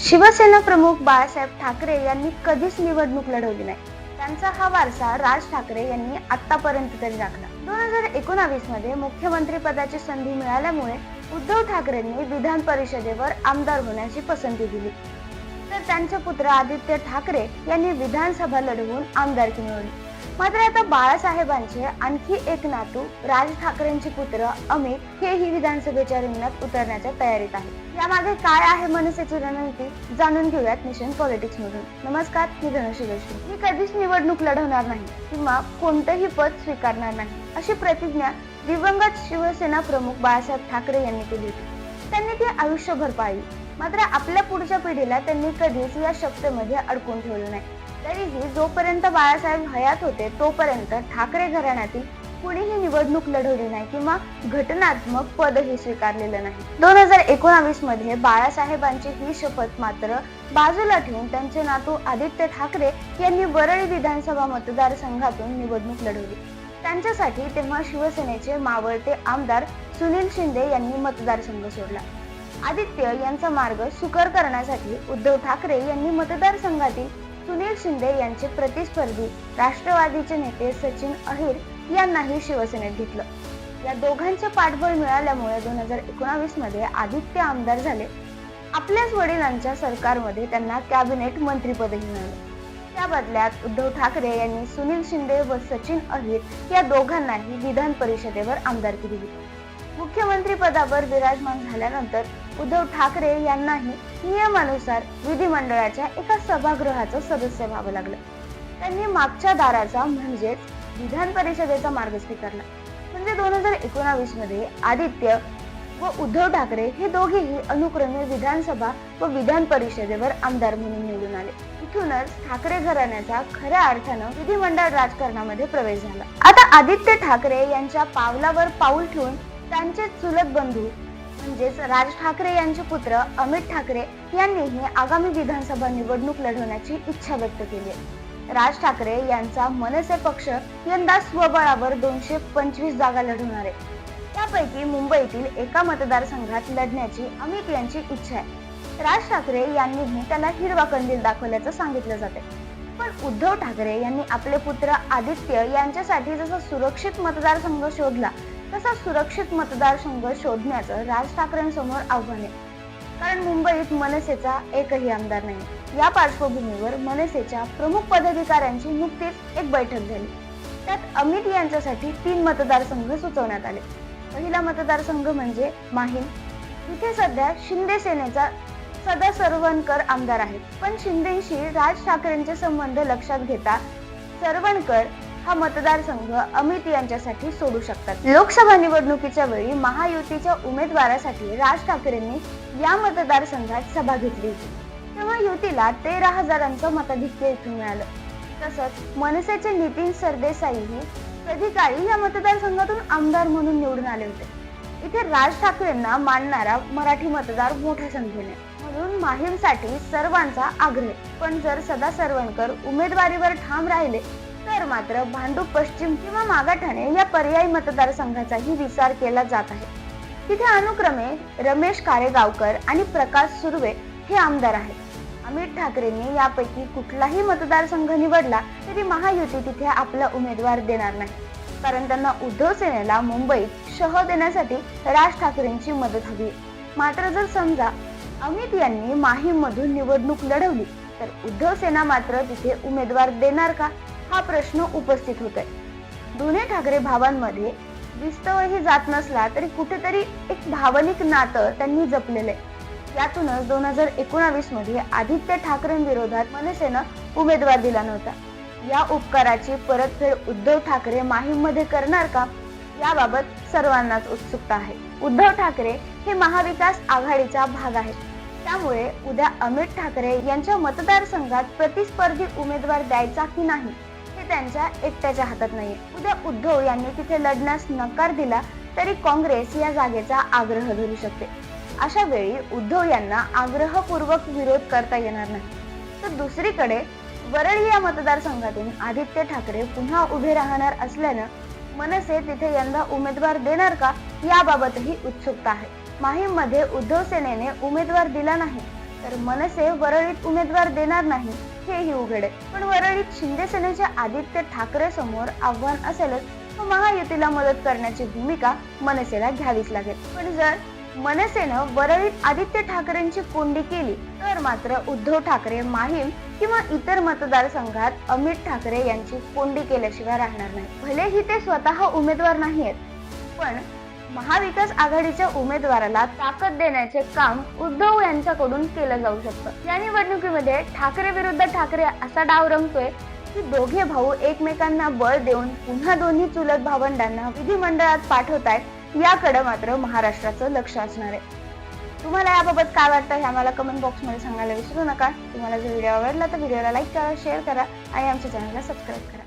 शिवसेना प्रमुख बाळासाहेब ठाकरे यांनी कधीच निवडणूक लढवली नाही. त्यांचा हा वारसा राज ठाकरे यांनी आतापर्यंत तरी राखला. दोन हजार एकोणावीसमध्ये मुख्यमंत्री पदाची संधी मिळाल्यामुळे उद्धव ठाकरेंनी विधान परिषदेवर आमदार होण्याची पसंती दिली. तर त्यांचे पुत्र आदित्य ठाकरे यांनी विधानसभा लढवून आमदारकी मिळवली. मात्र आता बाळासाहेबांचे आणखी एक नातू राज ठाकरेंचे पुत्र अमित हेही विधानसभेच्या रिंगणात उतरण्याच्या तयारीत आहे यामागे काय आहे मनसेची रणनीती जाणून घेऊयात मिशन पॉलिटिक्स मधून. नमस्कार मी धनुषी जोशी. मी कधीच निवडणूक लढवणार नाही किंवा कोणतंही पद स्वीकारणार नाही अशी प्रतिज्ञा दिवंगत शिवसेना प्रमुख बाळासाहेब ठाकरे यांनी केली होती. त्यांनी ती आयुष्यभर पाळली. मात्र आपल्या पुढच्या पिढीला त्यांनी कधीच या शक्तीमध्ये अडकून ठेवलं नाही. तरीही जोपर्यंत बाळासाहेब हयात होते तोपर्यंत ठाकरे घराण्यातील कुणीही निवडणूक लढवली नाही किंवा घटनात्मक पदही स्वीकारलेलं नाही. दोन हजार एकोणावीसमध्ये बाळासाहेबांची ही शपथ मात्र बाजूला ठेवून त्यांचे नातू आदित्य ठाकरे यांनी वरळी विधानसभा मतदारसंघातून निवडणूक लढवली. त्यांच्यासाठी तेव्हा शिवसेनेचे मावळते आमदार सुनील शिंदे यांनी मतदारसंघ सोडला. आदित्य यांचा मार्ग सुकर करण्यासाठी उद्धव ठाकरे यांनी मतदारसंघातील सुनील शिंदे यांचे प्रतिस्पर्धी राष्ट्रवादीचे नेते सचिन अहिर यांनाही शिवसेनेत घेतलं. या दोघांचे पाठबळ मिळाल्यामुळे दोन हजार एकोणावीसमध्ये आदित्य आमदार झाले. आपल्याच वडिलांच्या सरकारमध्ये त्यांना कॅबिनेट मंत्रीपदही मिळालं. त्या बदल्यात उद्धव ठाकरे यांनी सुनील शिंदे व सचिन अहिर या दोघांनाही विधान परिषदेवर आमदारकी दिली. मुख्यमंत्री पदावर विराजमान झाल्यानंतर उद्धव ठाकरे यांनाही नियमानुसार विधिमंडळाच्या एका सभागृहाचं सदस्य व्हावं लागलं. त्यांनी मागच्या दाराचा म्हणजेच विधान परिषदेचा मार्ग स्वीकारला. म्हणजे दोन हजार एकोणावीसमध्ये आदित्य व उद्धव ठाकरे हे दोघेही अनुक्रमे विधानसभा व विधान परिषदेवर आमदार म्हणून निवडून आले. इथूनच ठाकरे घराण्याचा खऱ्या अर्थानं विधिमंडळ राजकारणामध्ये प्रवेश झाला. आता आदित्य ठाकरे यांच्या पावलावर पाऊल ठेवून त्यांचे चुलत बंधू म्हणजेच राज ठाकरे यांचे पुत्र अमित ठाकरे यांनीही आगामी विधानसभा निवडणूक लढवण्याची इच्छा व्यक्त केली आहे. राज ठाकरे यांचा मनसे पक्ष यंदा स्वबळावर दोनशे पंचवीस जागा लढवणार आहे. त्यापैकी मुंबईतील एका मतदारसंघात लढण्याची अमित यांची इच्छा आहे. राज ठाकरे यांनीही त्याला हिरवा कंदील दाखवल्याचं सांगितलं जाते पण उद्धव ठाकरे यांनी आपले पुत्र आदित्य यांच्यासाठी जसा सुरक्षित मतदारसंघ शोधला तसा सुरक्षित मतदारसंघ शोधण्याचं राज ठाकरेंसमोर आव्हान आहे. कारण मुंबईत मनसेचा एकही आमदार नाही. या पार्श्वभूमीवर मनसेच्या प्रमुख पदाधिकाऱ्यांची नुकतीच एक बैठक झाली. त्यात अमित यांच्यासाठी तीन मतदारसंघ सुचवण्यात आले. पहिला मतदारसंघ म्हणजे माहीम. इथे सध्या शिंदे सेनेचा सदा सरवणकर आमदार आहेत. पण शिंदेशी राज ठाकरेंचे संबंध लक्षात घेता सरवणकर हा मतदारसंघ अमित यांच्यासाठी सोडू शकतात. लोकसभा निवडणुकीच्या वेळी महायुतीच्या उमेदवारासाठी राज ठाकरेंनी या मतदारसंघात सभा घेतली होती. तेव्हा युतीला तेरा हजारांचं मताधिक्य इथून मिळालं. तसंच मनसेचे नितीन सरदेसाईही कधी काळी या मतदारसंघातून आमदार म्हणून निवडून आले होते. इथे राज ठाकरेंना मानणारा मराठी मतदार मोठ्या संख्येने. म्हणून माहीमसाठी सर्वांचा आग्रह. पण जर सदा सरवणकर उमेदवारीवर ठाम राहिले तर मात्र भांडूप पश्चिम किंवा मागाठाणे या पर्यायी मतदारसंघाचाही विचार केला जात आहे. तिथे अनुक्रमे रमेश कारेगावकर आणि प्रकाश सुर्वे हे आमदार आहेत. अमित ठाकरेंनी यापैकी कुठलाही मतदारसंघ निवडला तरी महायुती तिथे आपला उमेदवार देणार नाही. कारण त्यांना उद्धव सेनेला मुंबईत शह देण्यासाठी राज ठाकरेंची मदत हवी. मात्र जर समजा अमित यांनी माहीम मधून निवडणूक लढवली तर उद्धव सेना मात्र तिथे उमेदवार देणार का? हा प्रश्न उपस्थित होत आहे दोन्ही ठाकरे भावांमध्ये विस्तवही जात नसला तरी कुठेतरी एक भावनिक नातं त्यांनी जपलेलं आहे. यातूनच दोन हजार एकोणावीसमध्ये आदित्य ठाकरेंविरोधात मनसेनं उमेदवार दिला नव्हता. या उपकाराची परतफेड उद्धव ठाकरे माहीममध्ये करणार का? याबाबत सर्वांनाच उत्सुकता आहे. उद्धव ठाकरे हे महाविकास आघाडीचा भाग आहेत. त्यामुळे उद्या अमित ठाकरे यांच्या मतदारसंघात प्रतिस्पर्धी उमेदवार द्यायचा की नाही? त्यांच्या एकट्याच्या हातात नाहीये. उद्या उद्धव यांनी तिथे लढण्यास नकार दिला तरी काँग्रेस या जागेचा आग्रह धरू शकते. अशा वेळी उद्धव यांना आग्रहपूर्वक विरोध करता येणार नाही. तर दुसरीकडे वरळी या मतदारसंघातून आदित्य ठाकरे पुन्हा उभे राहणार असल्यानं मनसे तिथे यंदा उमेदवार देणार का याबाबतही उत्सुकता आहे. माहीममध्ये उद्धव सेनेने उमेदवार दिला नाही तर मनसे वरळीत उमेदवार देणार नाही. हेही उघड. पण वरळीत शिंदे आदित्य ठाकरे समोर आव्हान असेलच महायुतीला मदत करण्याची भूमिका मनसेला घ्यावीच लागेल. पण जर मनसेनं वरळीत आदित्य ठाकरेंची कोंडी केली तर मात्र उद्धव ठाकरे माहीम किंवा इतर मतदारसंघात अमित ठाकरे यांची कोंडी केल्याशिवाय राहणार नाही. भलेही ते स्वतः उमेदवार नाहीयेत पण महाविकास आघाडीच्या उमेदवाराला ताकद देण्याचे काम उद्धव यांच्याकडून केलं जाऊ शकतं. या निवडणुकीमध्ये ठाकरे विरुद्ध ठाकरे असा डाव रंगतोय की दोघे भाऊ एकमेकांना बळ देऊन पुन्हा दोन्ही चुलत भावंडांना विधिमंडळात पाठवतायत याकडे मात्र महाराष्ट्राचं लक्ष असणार आहे. तुम्हाला याबाबत काय वाटतं हे आम्हाला कमेंट बॉक्समध्ये सांगायला विसरू नका. तुम्हाला जर व्हिडिओ आवडला तर व्हिडिओला लाईक करा शेअर करा आणि आमच्या चॅनलला सबस्क्राईब करा.